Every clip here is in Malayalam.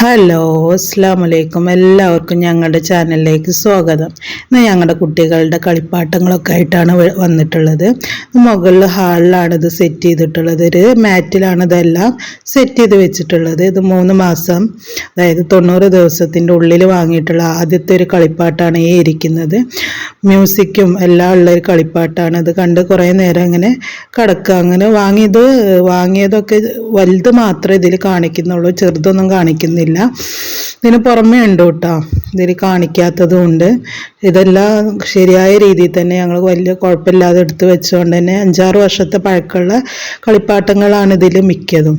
ഹലോ അസ്സാം വലൈക്കും എല്ലാവർക്കും ഞങ്ങളുടെ ചാനലിലേക്ക് സ്വാഗതം. ഇന്ന് ഞങ്ങളുടെ കുട്ടികളുടെ കളിപ്പാട്ടങ്ങളൊക്കെ ആയിട്ടാണ് വന്നിട്ടുള്ളത്. മുകളിൽ ഹാളിലാണ് ഇത് സെറ്റ് ചെയ്തിട്ടുള്ളത്. ഒരു മാറ്റിലാണ് ഇതെല്ലാം സെറ്റ് ചെയ്ത് വെച്ചിട്ടുള്ളത്. ഇത് മൂന്ന് മാസം അതായത് തൊണ്ണൂറ് ദിവസത്തിന്റെ ഉള്ളിൽ വാങ്ങിയിട്ടുള്ള ആദ്യത്തെ ഒരു കളിപ്പാട്ടാണ് ഈ ഇരിക്കുന്നത്. മ്യൂസിക്കും എല്ലാം ഉള്ള ഒരു കളിപ്പാട്ടാണ്. ഇത് കണ്ട് കുറേ നേരം ഇങ്ങനെ കിടക്കുക. അങ്ങനെ വാങ്ങിയത് വാങ്ങിയതൊക്കെ വലുത് മാത്രമേ ഇതിൽ കാണിക്കുന്നുള്ളൂ. ചെറുതൊന്നും കാണിക്കുന്നില്ല. ഇതിന് പുറമേ ഉണ്ട് കേട്ടോ. ഇതിൽ കാണിക്കാത്തതും ഉണ്ട്. ഇതെല്ലാം ശരിയായ രീതിയിൽ തന്നെ ഞങ്ങൾ വലിയ കുഴപ്പമില്ലാതെ എടുത്തു വെച്ചുകൊണ്ട് തന്നെ അഞ്ചാറ് വർഷത്തെ പഴക്കമുള്ള കളിപ്പാട്ടങ്ങളാണ് ഇതിൽ മിക്കതും.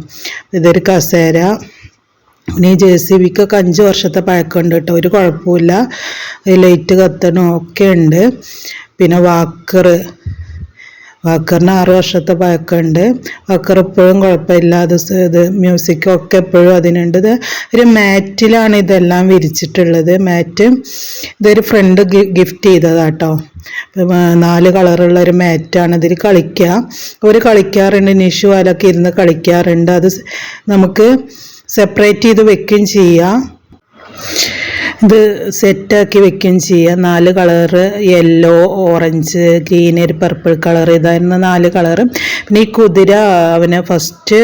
ഇതൊരു കസേര. പിന്നെ ഈ ജെ സി ബിക്കൊക്കെ അഞ്ച് വർഷത്തെ പഴക്കമുണ്ട് കേട്ടോ. ഒരു കുഴപ്പമില്ല ലൈറ്റ് കത്തണോ ഒക്കെ ഉണ്ട്. പിന്നെ വാക്കർ വാക്കറിന് ആറ് വർഷത്തെ പഴക്കമുണ്ട്. വാക്കർ എപ്പോഴും കുഴപ്പമില്ലാതെ അത് ഇത് മ്യൂസിക്കൊക്കെ എപ്പോഴും അതിനുണ്ട്. ഇത് ഒരു മാറ്റിലാണ് ഇതെല്ലാം വിരിച്ചിട്ടുള്ളത്. മാറ്റ് ഇതൊരു ഫ്രണ്ട് ഗിഫ്റ്റ് ചെയ്തതാട്ടോ. നാല് കളറുള്ള ഒരു മാറ്റാണ്. ഇതിൽ കളിക്കുക ഒരു കളിക്കാറുണ്ട് നിഷു അലൊക്കെ ഇരുന്ന് കളിക്കാറുണ്ട്. അത് നമുക്ക് സെപ്പറേറ്റ് ചെയ്ത് വെക്കുകയും ചെയ്യാം. ഇത് സെറ്റാക്കി വെക്കുകയും ചെയ്യാം നാല് കളറ് യെല്ലോ ഓറഞ്ച് ഗ്രീൻ ഒരു പർപ്പിൾ കളർ ഇതായിരുന്നു നാല് കളറ് പിന്നെ ഈ കുതിര അവന് ഫസ്റ്റ്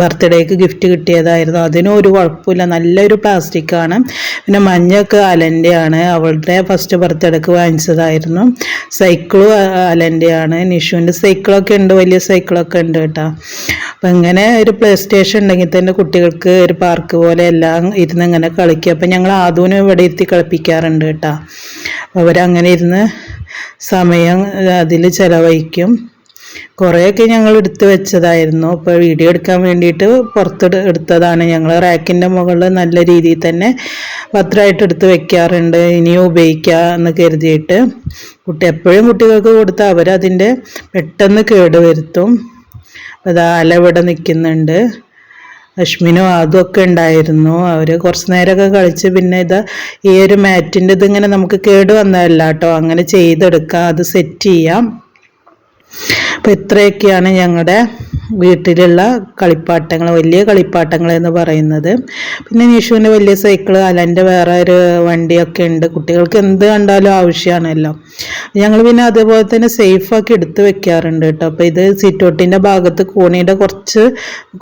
ബർത്ത്ഡേക്ക് ഗിഫ്റ്റ് കിട്ടിയതായിരുന്നു. അതിനും ഒരു കുഴപ്പമില്ല. നല്ലൊരു പ്ലാസ്റ്റിക്കാണ് പിന്നെ മഞ്ഞൊക്കെ അലന്റെയാണ് അവളുടെ ഫസ്റ്റ് ബർത്ത്ഡേക്ക് വാങ്ങിച്ചതായിരുന്നു. സൈക്കിളും അലന്റെയാണ് നിഷുവിന്റെ സൈക്കിളൊക്കെ ഉണ്ട്. വലിയ സൈക്കിളൊക്കെ ഉണ്ട് കേട്ടോ. അപ്പം ഇങ്ങനെ ഒരു പ്ലേ സ്റ്റേഷൻ ഉണ്ടെങ്കിൽ തന്നെ കുട്ടികൾക്ക് ഒരു പാർക്ക് പോലെ എല്ലാം ഇരുന്ന് ഇങ്ങനെ കളിക്കുക. അപ്പം ഞങ്ങൾ ആദൂനും ഇവിടെ ഇരുത്തി കളിപ്പിക്കാറുണ്ട് കേട്ടോ. അവരങ്ങനെ ഇരുന്ന് സമയം അതിൽ ചിലവഴിക്കും. കുറേയൊക്കെ ഞങ്ങൾ എടുത്തു വെച്ചതായിരുന്നു. ഇപ്പോൾ വീഡിയോ എടുക്കാൻ വേണ്ടിയിട്ട് പുറത്ത് എടുത്തതാണ്. ഞങ്ങൾ റാക്കിന്റെ മുകളിൽ നല്ല രീതിയിൽ തന്നെ ഭദ്രമായിട്ട് എടുത്ത് വെക്കാറുണ്ട്. ഇനിയും ഉപയോഗിക്കുക എന്ന് കരുതിയിട്ട് കുട്ടി എപ്പോഴും കുട്ടികൾക്ക് കൊടുത്താൽ അവരതിന്റെ പെട്ടെന്ന് കേട് ഇതാ അല ഇവിടെ നിൽക്കുന്നുണ്ട്. അശ്മിനും അതൊക്കെ ഉണ്ടായിരുന്നു. അവർ കുറച്ച് നേരമൊക്കെ കളിച്ച് പിന്നെ ഇത് ഈ ഒരു മാറ്റിന്റെ ഇതിങ്ങനെ നമുക്ക് കേട് വന്നതല്ല കേട്ടോ. അങ്ങനെ ചെയ്തെടുക്കാം. അത് സെറ്റ് ചെയ്യാം. അപ്പോൾ ഇത്രയൊക്കെയാണ് ഞങ്ങളുടെ വീട്ടിലുള്ള കളിപ്പാട്ടങ്ങൾ വലിയ കളിപ്പാട്ടങ്ങൾ എന്ന് പറയുന്നത്. പിന്നെ നിഷുവിന്റെ വലിയ സൈക്കിൾ അലന്റെ വേറെ ഒരു വണ്ടിയൊക്കെ ഉണ്ട്. കുട്ടികൾക്ക് എന്ത് കണ്ടാലും ആവശ്യമാണല്ലോ ഞങ്ങൾ പിന്നെ അതേപോലെ തന്നെ സേഫാക്കി എടുത്ത് വെക്കാറുണ്ട് കേട്ടോ. അപ്പോൾ ഇത് സിറ്റോട്ടിന്റെ ഭാഗത്ത് കോണിയുടെ കുറച്ച്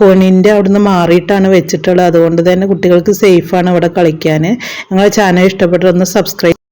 കോണീന്റെ അവിടുന്ന് മാറിയിട്ടാണ് വെച്ചിട്ടുള്ളത്. അതുകൊണ്ട് തന്നെ കുട്ടികൾക്ക് സേഫാണ് ഇവിടെ കളിക്കാൻ ഞങ്ങളെ ചാനൽ ഇഷ്ടപ്പെട്ടൊന്ന് സബ്സ്ക്രൈബ്